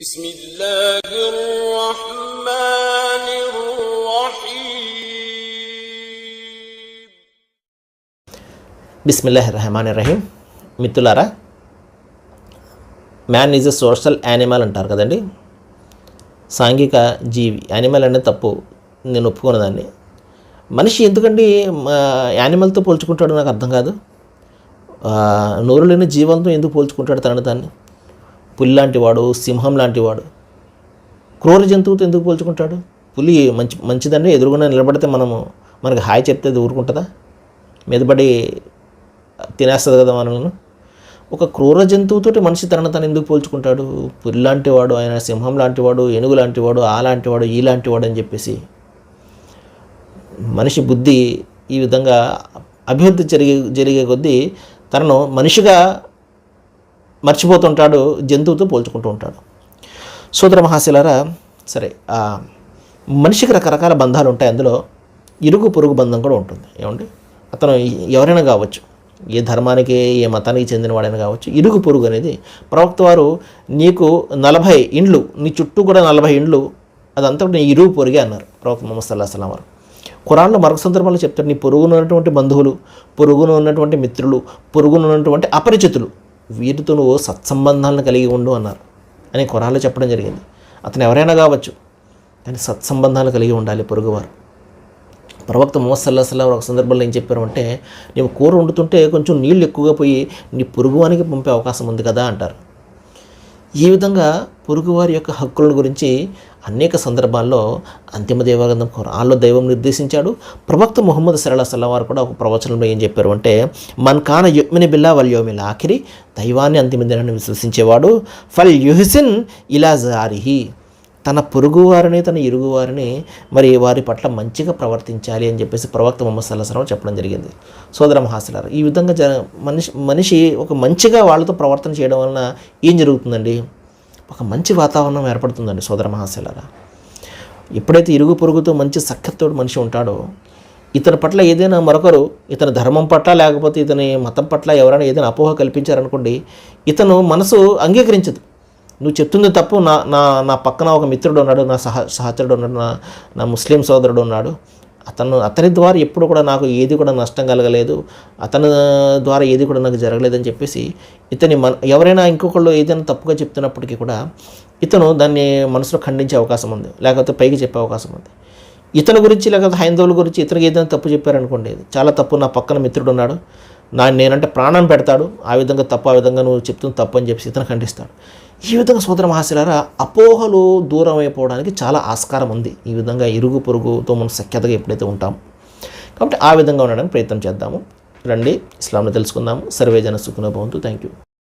بسم الله الرحمن الرحيم బిస్మిల్లాహ్ రహమాన్ రహీం మిత్రులారా man is a social animal అంటారు కదండి సాంఘిక జీవి యానిమల్ అనేది తప్పు నేను ఒప్పుకున్న దాన్ని మనిషి ఎందుకండి యానిమల్తో పోల్చుకుంటాడో నాకు అర్థం కాదు ఆ, నోరు లేని జీవంతో ఎందుకు పోల్చుకుంటాడు తనని దాన్ని పులి లాంటివాడు సింహం లాంటివాడు. క్రూర జంతువుతో ఎందుకు పోల్చుకుంటాడు? పులి మంచి మంచిదండి ఎదురుగున నిలబడితే మనము మనకి హాయ్ చెప్తే అది ఊరుకుంటుందా? మీదపడి తినేస్తుంది కదా మనల్ని. ఒక క్రూర జంతువుతోటి మనిషి తనను తను ఎందుకు పోల్చుకుంటాడు? పులి లాంటివాడు ఆయన సింహం లాంటివాడు ఏనుగు లాంటివాడు ఆ లాంటివాడు ఈ అని చెప్పేసి. మనిషి బుద్ధి ఈ విధంగా అభివృద్ధి జరిగే జరిగే కొద్దీ తనను మనిషిగా మర్చిపోతుంటాడు జంతువుతో పోల్చుకుంటూ ఉంటాడు. సూత్ర మహాశిలారా సరే మనిషికి రకరకాల బంధాలు ఉంటాయి. అందులో ఇరుగు పొరుగు బంధం కూడా ఉంటుంది. ఏమండి? అతను ఎవరైనా కావచ్చు ఏ ధర్మానికి ఏ మతానికి చెందినవాడైనా కావచ్చు ఇరుగు పొరుగు అనేది ప్రవక్త వారు నీకు నలభై ఇండ్లు నీ చుట్టూ కూడా నలభై ఇండ్లు అదంతా నీ ఇరుగు పొరుగే అన్నారు ప్రవక్త ముహమ్మద్ సల్లాహ్ సలాం వారు. కురాన్లో మరొక సందర్భంలో చెప్తాడు నీ పొరుగున ఉన్నటువంటి బంధువులు పొరుగున ఉన్నటువంటి మిత్రులు పొరుగున ఉన్నటువంటి అపరిచితులు వీరితో నువ్వు సత్సంబంధాలను కలిగి ఉండు అన్నారు అని కొరాలు చెప్పడం జరిగింది. అతను ఎవరైనా కావచ్చు కానీ సత్సంబంధాలు కలిగి ఉండాలి పొరుగువారు. ప్రవక్త ముహమ్మద్ సల్లా సల్లా ఒక సందర్భంలో ఏం చెప్పారు అంటే నీవు కూర వండుతుంటే కొంచెం నీళ్ళు ఎక్కువగా పోయి నీ పొరుగువానికి పంపే అవకాశం ఉంది కదా అంటారు. ఈ విధంగా పొరుగువారి యొక్క హక్కుల గురించి అనేక సందర్భాల్లో అంతిమ దేవగ్రంథం ఆలో దైవం నిర్దేశించాడు. ప్రవక్త ముహమ్మద్ సల్లా సల్లవారు కూడా ఒక ప్రవచనంలో ఏం చెప్పారు అంటే మన్ కాన యుక్మిని బిల్లా వల్ యోమిల్ ఆఖిరి దైవాన్ని అంతిమ దినాన్ని విశ్వసించేవాడు. ఫల్ యుహిసిన్ ఇలా జారిహి తన పొరుగువారిని తన ఇరుగువారిని మరి వారి పట్ల మంచిగా ప్రవర్తించాలి అని చెప్పేసి ప్రవక్త ముహమ్మద్ సల్లాహం చెప్పడం జరిగింది. సోదర మహాసలారు ఈ విధంగా జ మనిషి మనిషి ఒక మంచిగా వాళ్ళతో ప్రవర్తన చేయడం వలన ఏం జరుగుతుందండి? ఒక మంచి వాతావరణం ఏర్పడుతుందండి సోదర మహాశిలారా. ఎప్పుడైతే ఇరుగు పొరుగుతో మంచి సఖ్యతోడు మనిషి ఉంటాడో ఇతని పట్ల ఏదైనా మరొకరు ఇతని ధర్మం పట్ల లేకపోతే ఇతని మతం పట్ల ఎవరైనా ఏదైనా అపోహ కల్పించారనుకోండి ఇతను మనసు అంగీకరించదు. నువ్వు చెప్తుంది తప్పు నా నా నా పక్కన ఒక మిత్రుడు ఉన్నాడు నా సహ సహచరుడు ఉన్నాడు నా నా ముస్లిం సోదరుడు ఉన్నాడు అతను అతని ద్వారా ఎప్పుడు కూడా నాకు ఏది కూడా నష్టం కలగలేదు. అతని ద్వారా ఏది కూడా నాకు జరగలేదని చెప్పేసి ఇతని మన ఎవరైనా ఇంకొకళ్ళు ఏదైనా తప్పుగా చెప్తున్నప్పటికీ కూడా ఇతను దాన్ని మనసులో ఖండించే అవకాశం ఉంది. లేకపోతే పైకి చెప్పే అవకాశం ఉంది. ఇతని గురించి లేకపోతే హైందవుల గురించి ఇతనికి ఏదైనా తప్పు చెప్పారనుకోండి చాలా తప్పు. నా పక్కన మిత్రుడు ఉన్నాడు. నా నేనంటే ప్రాణం పెడతాడు. ఆ విధంగా తప్పు ఆ విధంగా నువ్వు చెప్తున్న తప్పు అని చెప్పేసి ఇతను ఖండిస్తాడు. ఈ విధంగా సోదర మహాశిలారా అపోహలు దూరం అయిపోవడానికి చాలా ఆస్కారం ఉంది. ఈ విధంగా ఇరుగు పొరుగుతో మనం సఖ్యతగా ఎప్పుడైతే ఉంటాం కాబట్టి ఆ విధంగా ఉండడానికి ప్రయత్నం చేద్దాము. రండి ఇస్లాంను తెలుసుకుందాము. సర్వేజన సుఖన భవంతు. Thank you